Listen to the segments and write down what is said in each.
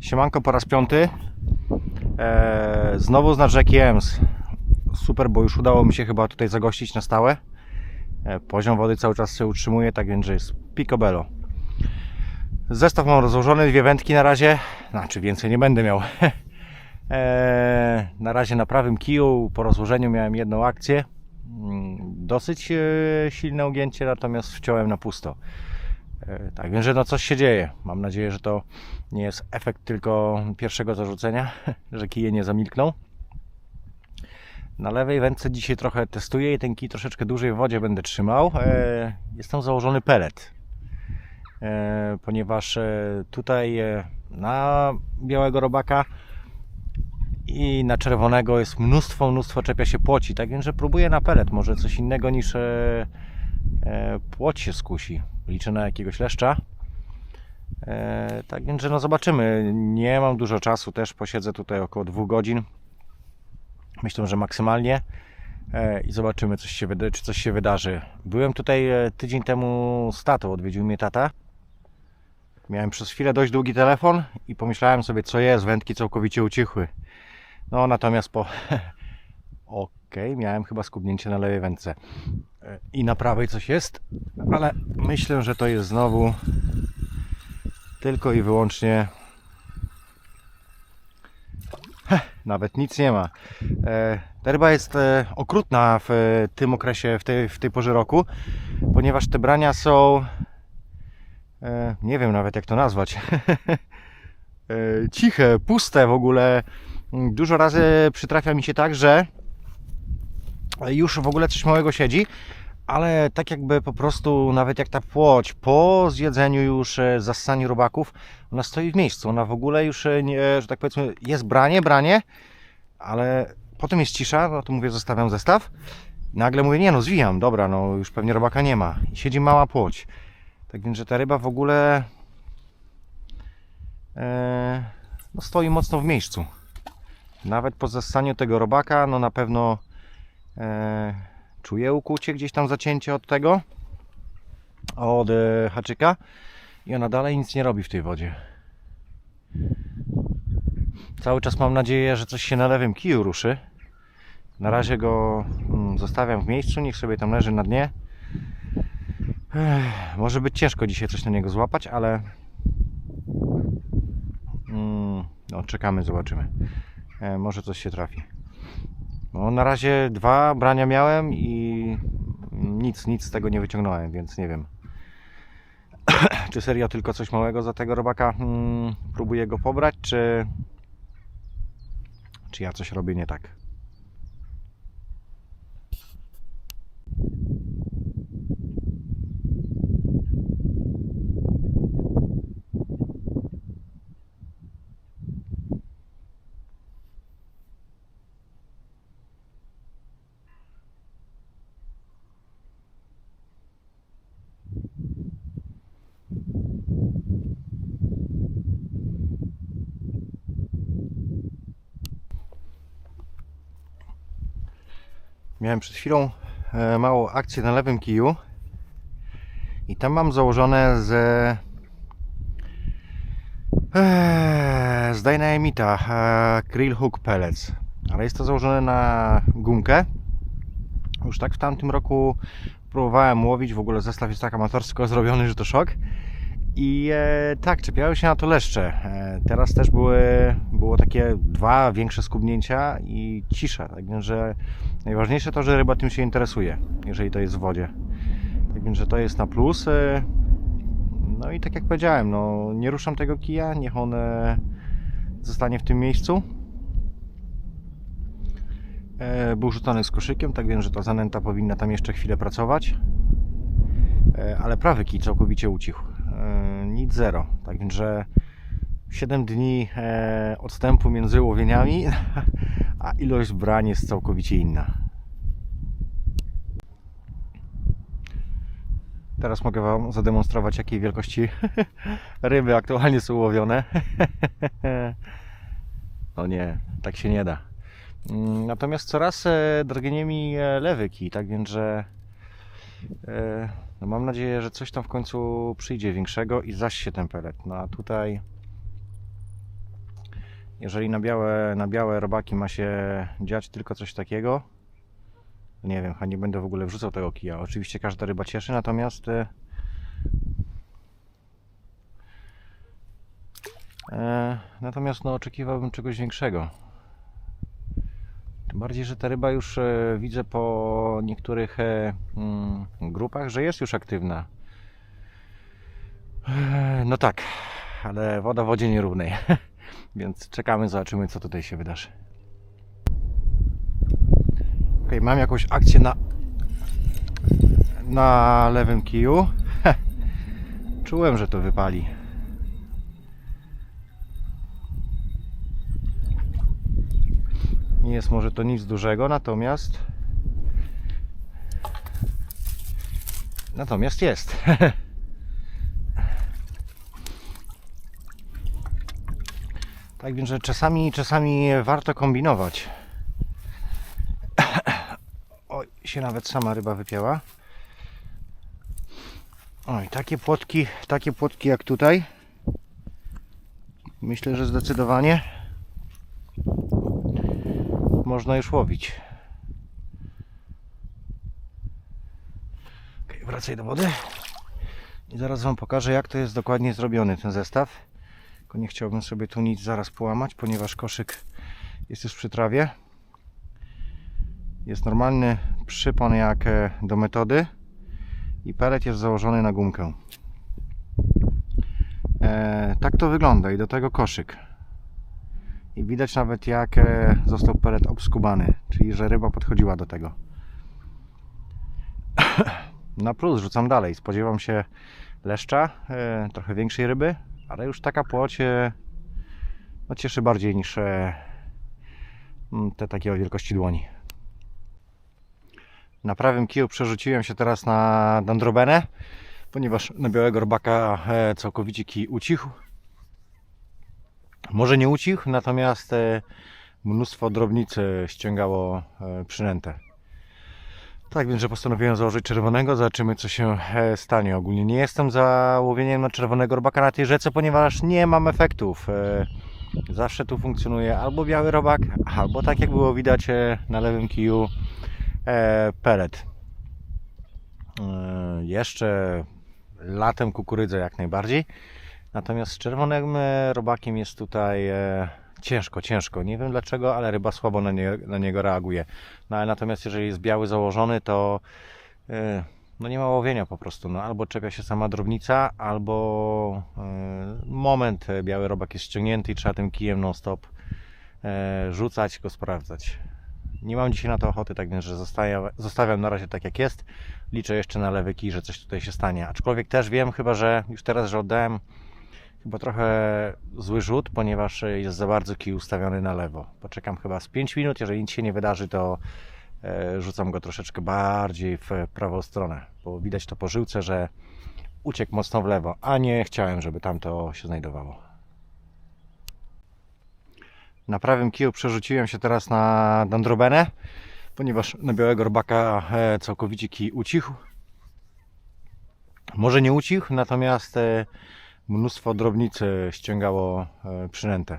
Siemanko po raz piąty. E, znowu z nad rzeki Ems. Super, bo już udało mi się chyba tutaj zagościć na stałe. E, poziom wody cały czas się utrzymuje, tak więc jest picobello. Zestaw mam rozłożony, dwie wędki na razie. Znaczy więcej nie będę miał. e, na razie na prawym kiju po rozłożeniu miałem jedną akcję. Mm, Dosyć e, silne ugięcie, natomiast wciąłem na pusto. E, Tak, wiem, że no coś się dzieje. Mam nadzieję, że to nie jest efekt tylko pierwszego zarzucenia, że kije nie zamilkną. Na lewej wędce dzisiaj trochę testuję i ten kij troszeczkę dłużej w wodzie będę trzymał. E, Jest tam założony pelet, e, ponieważ tutaj na białego robaka i na czerwonego jest mnóstwo, mnóstwo czepia się płoci. Tak więc, że próbuję na pelet, może coś innego niż płoć się skusi. Liczę na jakiegoś leszcza. E, tak więc, że no zobaczymy. Nie mam dużo czasu, też posiedzę tutaj około dwóch godzin. Myślę, że maksymalnie. E, I zobaczymy, się czy coś się wydarzy. Byłem tutaj e, tydzień temu z tatą, odwiedził mnie tata. Miałem przez chwilę dość długi telefon i pomyślałem sobie, co jest, wędki całkowicie ucichły. No natomiast po... Okej, miałem chyba skubnięcie na lewej wędce. E, I na prawej coś jest, ale myślę, że to jest znowu tylko i wyłącznie nawet nic nie ma. E, Ta ryba jest e, okrutna w e, tym okresie, w tej, w tej porze roku, ponieważ te brania są e, nie wiem nawet jak to nazwać e, ciche, puste w ogóle. Mm, Dużo razy przytrafia mi się tak, że już w ogóle coś małego siedzi, ale tak jakby po prostu nawet jak ta płoć po zjedzeniu już, e, zassaniu robaków, ona stoi w miejscu, ona w ogóle już e, nie, że tak powiedzmy, jest branie, branie, ale potem jest cisza, no to mówię, zostawiam zestaw, nagle mówię, nie no, zwijam, dobra, no już pewnie robaka nie ma. I siedzi mała płoć, tak więc, że ta ryba w ogóle e, no stoi mocno w miejscu. Nawet po zassaniu tego robaka, no na pewno czuję ukłucie gdzieś tam zacięcie od tego, od e, haczyka i ona dalej nic nie robi w tej wodzie. Cały czas mam nadzieję, że coś się na lewym kiju ruszy. Na razie go mm, zostawiam w miejscu, niech sobie tam leży na dnie. Ech, może być ciężko dzisiaj coś na niego złapać, ale mm, no, czekamy, zobaczymy. E, może coś się trafi. No, na razie dwa brania miałem i nic, nic z tego nie wyciągnąłem, więc nie wiem. czy serio tylko coś małego za tego robaka mm, próbuję go pobrać, czy, czy ja coś robię nie tak. Miałem przed chwilą e, małą akcję na lewym kiju i tam mam założone z e, z Dynamita e, Krill Hook Pellets. Ale jest to założone na gumkę. Już tak w tamtym roku próbowałem łowić, w ogóle zestaw jest tak amatorsko zrobiony, że to szok i e, tak, czepiały się na to leszcze. E, teraz też były, było takie dwa większe skubnięcia i cisza. Tak więc, że najważniejsze to, że ryba tym się interesuje, jeżeli to jest w wodzie. Tak więc, że to jest na plus. E, no i tak jak powiedziałem, no nie ruszam tego kija, niech on e, zostanie w tym miejscu. E, był rzucony z koszykiem, tak więc, że ta zanęta powinna tam jeszcze chwilę pracować. E, ale prawy kij całkowicie ucichł. E, Nic zero. Tak więc, że 7 dni e, odstępu między łowieniami, a ilość brań jest całkowicie inna. Teraz mogę Wam zademonstrować, jakiej wielkości ryby aktualnie są łowione. No nie, tak się nie da. Mm, Natomiast coraz e, drgnie mi e, lewy kij, tak więc, że no mam nadzieję, że coś tam w końcu przyjdzie większego i zaś się ten pelet. No a tutaj Jeżeli na białe, na białe robaki ma się dziać tylko coś takiego, nie wiem, nie będę w ogóle wrzucał tego kija. Oczywiście każda ryba cieszy, natomiast e, e, natomiast no, oczekiwałbym czegoś większego. Tym bardziej, że ta ryba już e, widzę po niektórych e, mm, grupach, że jest już aktywna. E, No tak, ale woda w wodzie nierównej. Więc czekamy, zobaczymy co tutaj się wydarzy. Ok, mam jakąś akcję na na lewym kiju. Czułem, że to wypali. Nie jest może to nic dużego, natomiast natomiast jest. Tak więc, że czasami, czasami warto kombinować. Oj, się nawet sama ryba wypięła. Oj, takie płotki, takie płotki jak tutaj. Myślę, że zdecydowanie można już łowić. Ok, wracaj do wody. I zaraz Wam pokażę, jak to jest dokładnie zrobiony ten zestaw. Tylko nie chciałbym sobie tu nic zaraz połamać, ponieważ koszyk jest już przy trawie. Jest normalny przypon jak e, do metody i pelet jest założony na gumkę. E, tak to wygląda i do tego koszyk. I widać nawet jak e, został pelet obskubany, czyli że ryba podchodziła do tego. Na plus rzucam dalej. Spodziewam się leszcza, e, trochę większej ryby, ale już taka płoć e, no, cieszy bardziej niż mm, te takie o wielkości dłoni. Na prawym kiju przerzuciłem się teraz na dendrobenę, ponieważ na białego robaka całkowicie kij ucichł. Może nie ucichł, natomiast e, mnóstwo drobnicy ściągało e, przynętę. Tak więc, że postanowiłem założyć czerwonego. Zobaczymy, co się e, stanie. Ogólnie nie jestem za łowieniem na czerwonego robaka na tej rzece, ponieważ nie mam efektów. Zawsze tu funkcjonuje albo biały robak, albo tak jak było widać na lewym kiju, pelet. Jeszcze latem kukurydzę jak najbardziej. Natomiast z czerwonym e, robakiem jest tutaj e, ciężko, ciężko. Nie wiem dlaczego, ale ryba słabo na, nie, na niego reaguje. No ale natomiast jeżeli jest biały założony, to e, no nie ma łowienia po prostu. No, albo czepia się sama drobnica, albo e, moment e, biały robak jest ściągnięty i trzeba tym kijem non stop e, rzucać, go sprawdzać. Nie mam dzisiaj na to ochoty, tak więc, że zostawiam, zostawiam na razie tak jak jest. Liczę jeszcze na lewy kij, że coś tutaj się stanie. Aczkolwiek też wiem chyba, że już teraz, że oddałem chyba trochę zły rzut, ponieważ jest za bardzo kij ustawiony na lewo. Poczekam chyba z 5 minut, jeżeli nic się nie wydarzy, to e, rzucam go troszeczkę bardziej w prawą stronę, bo widać to po żyłce, że uciekł mocno w lewo, a nie chciałem, żeby tam to się znajdowało. Na prawym kiju przerzuciłem się teraz na dendrobenę, ponieważ na białego robaka e, całkowicie kij ucichł. Może nie ucichł, natomiast e, mnóstwo drobnicy ściągało e, przynętę.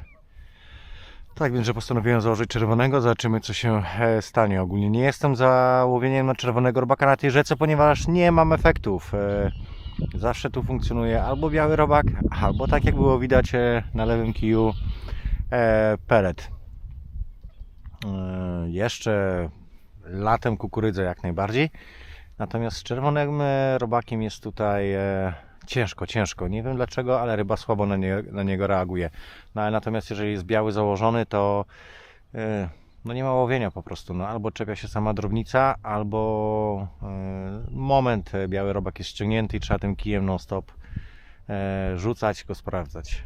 Tak więc, że postanowiłem założyć czerwonego. Zobaczymy, co się e, stanie. Ogólnie nie jestem za łowieniem na czerwonego robaka na tej rzece, ponieważ nie mam efektów. E, Zawsze tu funkcjonuje albo biały robak, albo tak jak było widać na lewym kiju, pelet. Jeszcze latem kukurydzę jak najbardziej. Natomiast z czerwonym robakiem jest tutaj ciężko, ciężko. Nie wiem dlaczego, ale ryba słabo na, nie, na niego reaguje. No ale natomiast jeżeli jest biały założony, to e, no nie ma łowienia po prostu. No, albo czepia się sama drobnica, albo e, moment e, biały robak jest ściągnięty i trzeba tym kijem non stop e, rzucać, go sprawdzać.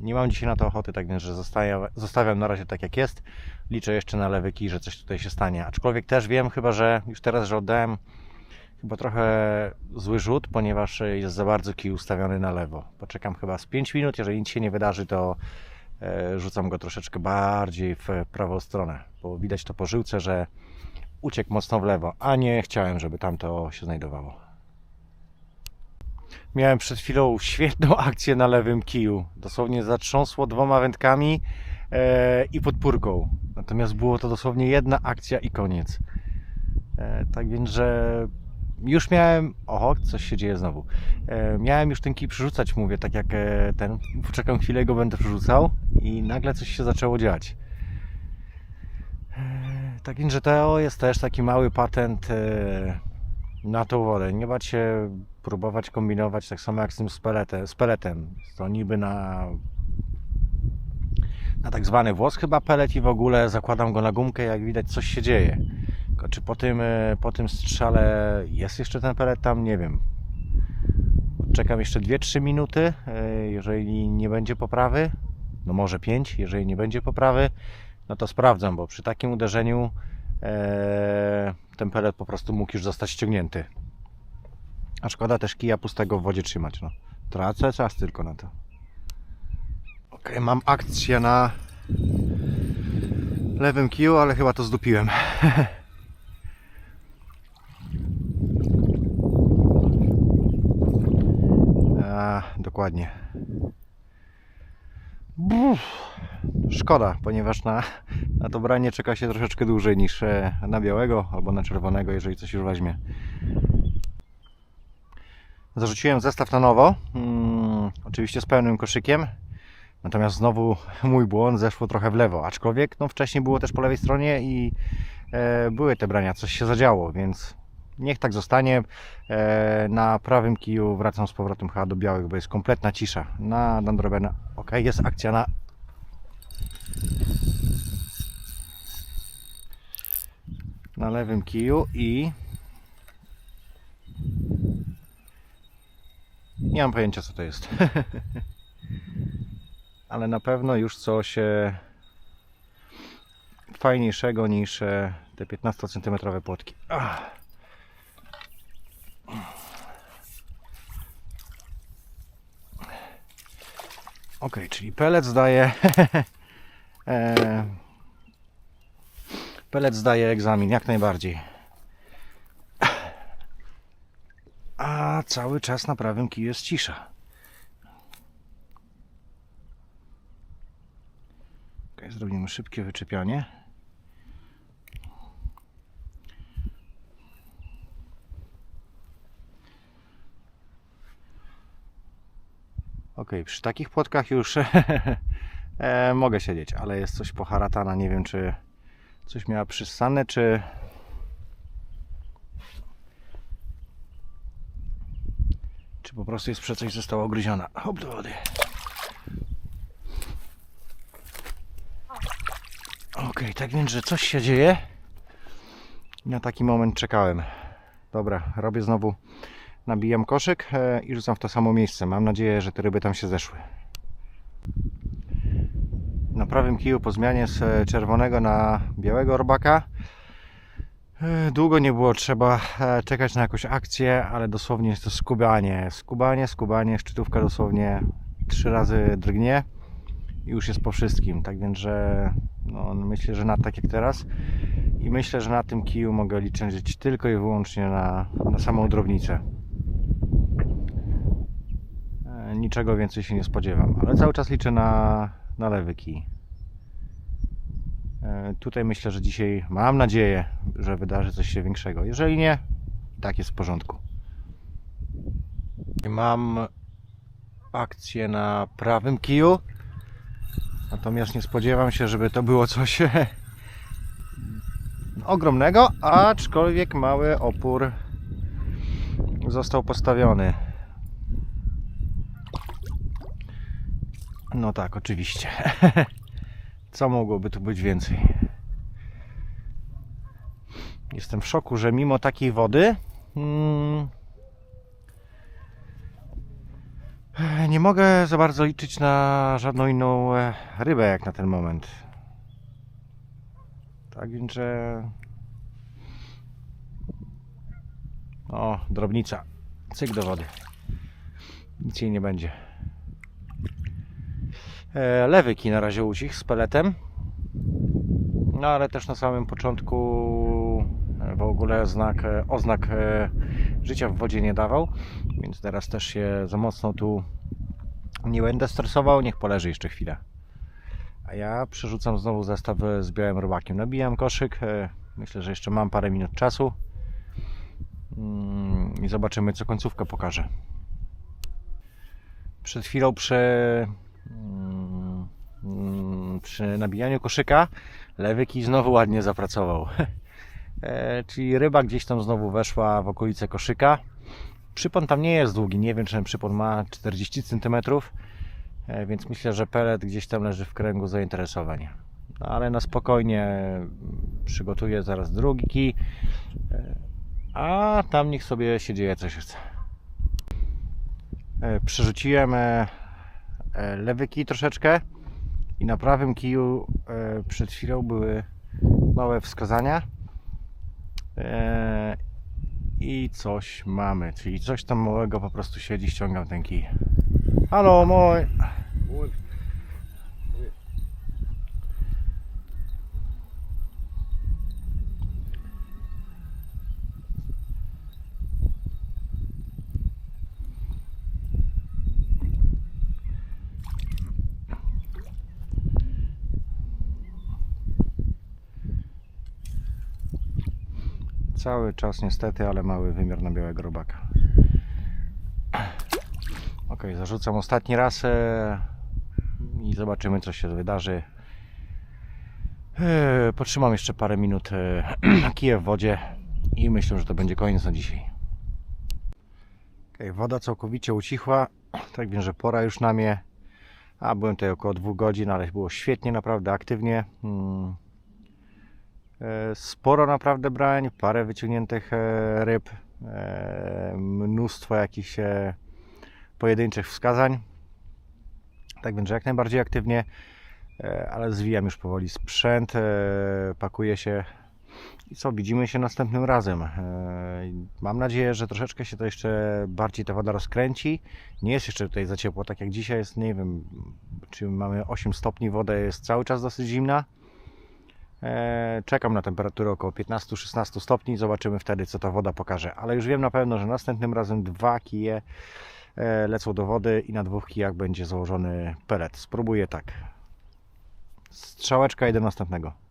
Nie mam dzisiaj na to ochoty, tak więc, że zostawiam, zostawiam na razie tak jak jest. Liczę jeszcze na lewy kij, że coś tutaj się stanie. Aczkolwiek też wiem chyba, że już teraz, że oddałem chyba trochę zły rzut, ponieważ jest za bardzo kij ustawiony na lewo. Poczekam chyba z 5 minut, jeżeli nic się nie wydarzy, to e, rzucam go troszeczkę bardziej w prawą stronę, bo widać to po żyłce, że uciekł mocno w lewo, a nie chciałem, żeby tam to się znajdowało. Miałem przed chwilą świetną akcję na lewym kiju. Dosłownie zatrząsło dwoma wędkami. e, i podpórką. Natomiast było to dosłownie jedna akcja i koniec. E, tak więc, że już miałem. Oho, coś się dzieje znowu. E, miałem już ten kij przerzucać, mówię, tak jak e, ten. Poczekam chwilę go będę przerzucał, i nagle coś się zaczęło dziać. E, tak to jest też taki mały patent e, na tą wodę. Nie bać się próbować kombinować tak samo jak z tym z peletem. Z peletem. To niby na na tak zwany włos chyba pelet i w ogóle zakładam go na gumkę, jak widać coś się dzieje. Czy po tym, e, po tym strzale jest jeszcze ten pelet tam? Nie wiem. Czekam jeszcze 2-3 minuty, e, jeżeli nie będzie poprawy, no może 5, jeżeli nie będzie poprawy, no to sprawdzam, bo przy takim uderzeniu e, ten pelet po prostu mógł już zostać ściągnięty. A szkoda też kija pustego w wodzie trzymać. No. Tracę czas tylko na to. Ok, mam akcję na lewym kiju, ale chyba to zdupiłem. A, dokładnie. Buf. Szkoda, ponieważ na, na to branie czeka się troszeczkę dłużej niż e, na białego albo na czerwonego, jeżeli coś już weźmie. Zarzuciłem zestaw na nowo, mm, oczywiście z pełnym koszykiem. Natomiast znowu mój błąd zeszło trochę w lewo, aczkolwiek no, wcześniej było też po lewej stronie i e, były te brania, coś się zadziało, więc niech tak zostanie. E, na prawym kiju wracam z powrotem chyba do białych, bo jest kompletna cisza. Na Dandrobena, ok, jest akcja na na lewym kiju i nie mam pojęcia co to jest. Ale na pewno już coś e, fajniejszego niż e, te 15 cm płotki. Ach. Ok, czyli pelet zdaje e, zdaje egzamin, jak najbardziej. A cały czas na prawym kiju jest cisza. Ok, zrobimy szybkie wyczepianie. Ok, przy takich płotkach już e, mogę siedzieć, ale jest coś poharatana. Nie wiem, czy coś miała przyssane, czy czy po prostu jest przez coś została ugryziona. Hop do wody. Ok, tak więc, że coś się dzieje. Na taki moment czekałem. Dobra, robię znowu, nabijam koszyk e, i rzucam w to samo miejsce. Mam nadzieję, że te ryby tam się zeszły. Na prawym kiju po zmianie z e, czerwonego na białego robaka e, Długo nie było trzeba czekać na jakąś akcję, ale dosłownie jest to skubanie. Skubanie, skubanie, szczytówka dosłownie trzy razy drgnie i już jest po wszystkim. Tak więc, że no, myślę, że na tak jak teraz i myślę, że na tym kiju mogę liczyć tylko i wyłącznie na, na samą drobnicę. E, Niczego więcej się nie spodziewam, ale cały czas liczę na, na lewy kij. E, Tutaj myślę, że dzisiaj mam nadzieję, że wydarzy coś się większego. Jeżeli nie, tak jest w porządku. Mam akcję na prawym kiju. Natomiast nie spodziewam się, żeby to było coś ogromnego, aczkolwiek mały opór został postawiony. No tak, oczywiście. Co mogłoby tu być więcej? Jestem w szoku, że mimo takiej wody mm, nie mogę za bardzo liczyć na żadną inną e, rybę jak na ten moment. Tak więc, że... O, drobnica. Cyk do wody. Nic jej nie będzie. E, Lewy kij na razie ucichł z peletem. No ale też na samym początku e, w ogóle znak, e, oznak życia w wodzie nie dawał, więc teraz też się za mocno tu nie będę stresował, niech poleży jeszcze chwilę. A ja przerzucam znowu zestaw z białym robakiem. Nabijam koszyk. Myślę, że jeszcze mam parę minut czasu. Mm, I zobaczymy, co końcówka pokaże. Przed chwilą przy, mm, przy nabijaniu koszyka lewy kij znowu ładnie zapracował. E, Czyli ryba gdzieś tam znowu weszła w okolice koszyka. Przypon tam nie jest długi, nie wiem czy ten przypon ma 40 cm, e, więc myślę, że pelet gdzieś tam leży w kręgu zainteresowań. No, ale na spokojnie mm, przygotuję zaraz drugi kij, e, a tam niech sobie się dzieje co się chce. Przerzuciłem lewy kij troszeczkę i na prawym kiju e, przed chwilą były małe wskazania. E, I coś mamy, czyli coś tam małego po prostu siedzi, ściągam ten kij. Halo, mój! Cały czas niestety, ale mały wymiar na białego robaka. Ok, zarzucam ostatni raz e, i zobaczymy co się wydarzy. E, Potrzymam jeszcze parę minut e, kije w wodzie i myślę, że to będzie koniec na dzisiaj. Ok, woda całkowicie ucichła, tak wiem, że pora już na mnie. A byłem tutaj około dwóch godzin, ale było świetnie, naprawdę aktywnie. Mm. E, Sporo naprawdę brań, parę wyciągniętych e, ryb, e, mnóstwo jakichś pojedynczych wskazań. Tak więc, jak najbardziej aktywnie, ale zwijam już powoli sprzęt, pakuję się i co, widzimy się następnym razem. Mam nadzieję, że troszeczkę się to jeszcze bardziej ta woda rozkręci. Nie jest jeszcze tutaj za ciepło, tak jak dzisiaj jest, nie wiem, czy mamy 8 stopni, woda jest cały czas dosyć zimna. E, Czekam na temperaturę około 15-16 stopni. Zobaczymy wtedy, co ta woda pokaże. Ale już wiem na pewno, że następnym razem dwa kije e, lecą do wody i na dwóch kijach będzie założony pelet. Spróbuję tak. Strzałeczka i do następnego.